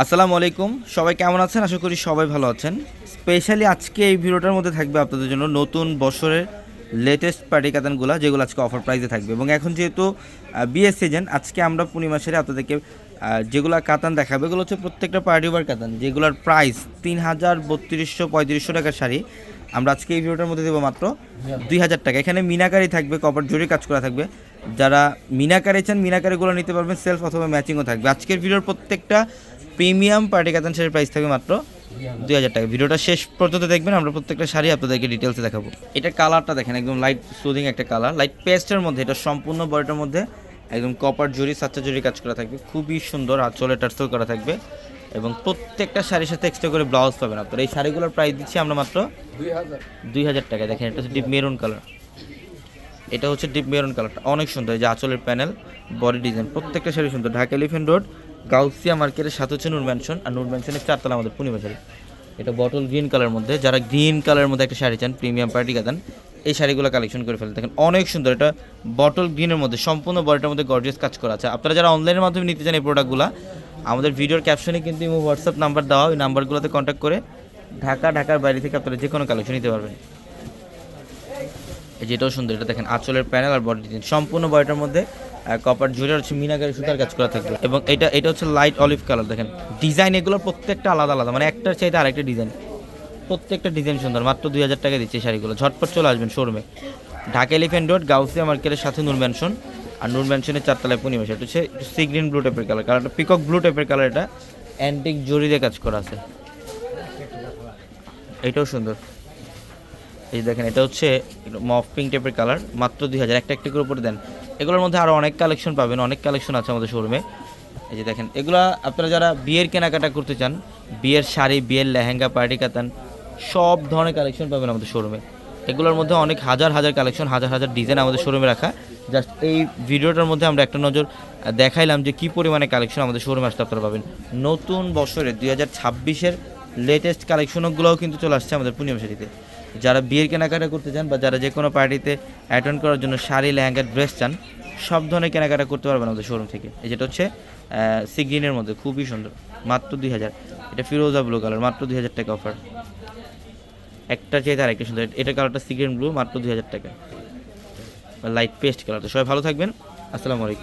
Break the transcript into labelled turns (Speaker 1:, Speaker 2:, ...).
Speaker 1: আসসালামু আলাইকুম। সবাই কেমন আছেন? আশা করি সবাই ভালো আছেন। স্পেশালি আজকে এই ভিডিওটার মধ্যে থাকবে আপনাদের জন্য নতুন বছরের লেটেস্ট পার্টি কাতানগুলো, যেগুলো আজকে অফার প্রাইসে থাকবে। এবং এখন যেহেতু বিএস সিজন আজকে আমরা পূর্ণিমা সেরে আপনাদেরকে যেগুলো কাতান দেখাবে, এগুলো হচ্ছে প্রত্যেকটা পার্টি ওভার কাতান, যেগুলোর প্রাইস তিন হাজার বত্রিশশো পঁয়ত্রিশশো টাকার শাড়ি। আমরা আজকে এই ভিডিওটার মধ্যে দেবো মাত্র দুই হাজার টাকা। এখানে মিনাকারি থাকবে কপার জোরে কাজ করা থাকবে। যারা মিনাকারি চান, মিনাকারিগুলো নিতে পারবেন সেলফ অথবা ম্যাচিংও থাকবে। আজকের ভিডিওর প্রত্যেকটা প্রিমিয়াম পার্টি কাতান শাড়ির প্রাইস থাকবে মাত্র দুই হাজার টাকা। ভিডিওটা শেষ পর্যন্ত দেখবেন, আমরা প্রত্যেকটা শাড়ি আপনাদেরকে ডিটেলসে দেখাবো। এটা কালারটা দেখেন, একদম লাইট সুদিং একটা কালার লাইট পেস্টের মধ্যে, এটা সম্পূর্ণ বডিটার মধ্যে একদম কপার জরি, সাচ্চা জরি কাজ করা থাকবে। খুবই সুন্দর আঁচলে টার্সেল করা থাকবে। এবং প্রত্যেকটা শাড়ির সাথে এক্সট্রা করে ব্লাউজ পাবেন আপনারা। এই শাড়িগুলোর প্রাইস দিচ্ছি আমরা মাত্র দুই হাজার। টাকা। দেখেন, এটা হচ্ছে ডিপ মেরুন কালার এটা হচ্ছে ডিপ মেরুন কালারটা অনেক সুন্দর, এই যে আঁচলের প্যানেল বডি ডিজাইন প্রত্যেকটা শাড়ি সুন্দর। ঢাকা এলিফেন্ট রোড গাউসিয়া মার্কেটের সাথে হচ্ছে নূর ম্যানশন আর নূর ম্যানশনের চারতলা আমাদের শাড়ি। এটা বটল গ্রিন কালারের মধ্যে, যারা গ্রিন কালারের মধ্যে একটা শাড়ি চান প্রিমিয়াম পার্টি কাতান এই শাড়িগুলো কালেকশন করে ফেলে দেখেন, অনেক সুন্দর এটা বটল গ্রিনের মধ্যে, সম্পূর্ণ বডিটার মধ্যে গর্জিয়াস কাজ করা আছে। আপনারা যারা অনলাইনের মাধ্যমে নিতে চান এই প্রোডাক্টগুলো আমাদের ভিডিওর ক্যাপশনে কিন্তু হোয়াটসঅ্যাপ নাম্বার দেওয়া, ওই নাম্বারগুলোতে কন্ট্যাক্ট করে ঢাকা, ঢাকার বাইরে থেকে আপনারা যে কোনো কালেকশন নিতে পারবেন। এই যেটাও সুন্দর, এটা দেখেন আঁচলের প্যানেল আর বডি সম্পূর্ণ বডিটার মধ্যে কপার জুড়ে হচ্ছে মিনাকারি সুতার কাজ করা থাকবে। এবং এটা এটা হচ্ছে লাইট অলিভ কালার দেখেন। ডিজাইন এগুলো প্রত্যেকটা আলাদা আলাদা মানে একটার চাইতে আরেকটা ডিজাইন প্রত্যেকটা ডিজাইন সুন্দর, মাত্র দুই হাজার টাকা দিচ্ছে শাড়িগুলো। ঝটপট চলে আসবেন শোরুমে ঢাকা এলিফেন্ট রোড গাউসিয়া মার্কেটের সাথে নূর ম্যানশন আর নূর ম্যানশনের চারতলায় পূর্ণিমা এটা হচ্ছে সি গ্রিন ব্লু টাইপের কালার কালারটা পিকক ব্লু টাইপের কালার এটা অ্যান্টিক জরি দিয়ে কাজ করা আছে। এটাও সুন্দর। এই দেখেন, এটা হচ্ছে মফ পিঙ্ক টাইপের কালার মাত্র দুই হাজার। একটা একটা করে উপরে দেন। এগুলোর মধ্যে আরও অনেক কালেকশন পাবেন, অনেক কালেকশন আছে আমাদের শোরুমে এই যে দেখেন, এগুলা আপনারা যারা বিয়ের কেনাকাটা করতে চান, বিয়ের শাড়ি, বিয়ের লেহেঙ্গা, পার্টি কাতান, সব ধরনের কালেকশন পাবেন আমাদের শোরুমে এগুলোর মধ্যে অনেক হাজার হাজার কালেকশন হাজার হাজার ডিজাইন আমাদের শোরুমে রাখা। জাস্ট এই ভিডিওটার মধ্যে আমরা একটা নজর দেখাইলাম যে কী পরিমাণে কালেকশন আমাদের শোরুমে আসতে আপনারা পাবেন। নতুন বছরে দুই হাজার ছাব্বিশের লেটেস্ট কালেকশনগুলোও কিন্তু চলে আসছে আমাদের পূর্ণিমা শাড়িতে। যারা বিয়ের কেনাকাটা করতে চান বা যারা যে কোনো পার্টিতে অ্যাটেন্ড করার জন্য শাড়ি লেহেঙ্গা ড্রেস চান, সব ধরনের কেনাকাটা করতে পারবেন আমাদের শোরুম থেকে। এই যেটা হচ্ছে সি গ্রিনের মধ্যে, খুবই সুন্দর। মাত্র দুই হাজার। এটা ফিরোজা ব্লু কালার মাত্র দুই হাজার টাকা অফার একটা চেয়ে তার একটা সুন্দর। এটা কালারটা সি গ্রিন ব্লু মাত্র দুই হাজার টাকা। লাইট পেস্ট কালারটা সবাই ভালো থাকবেন। আসসালামু আলাইকুম।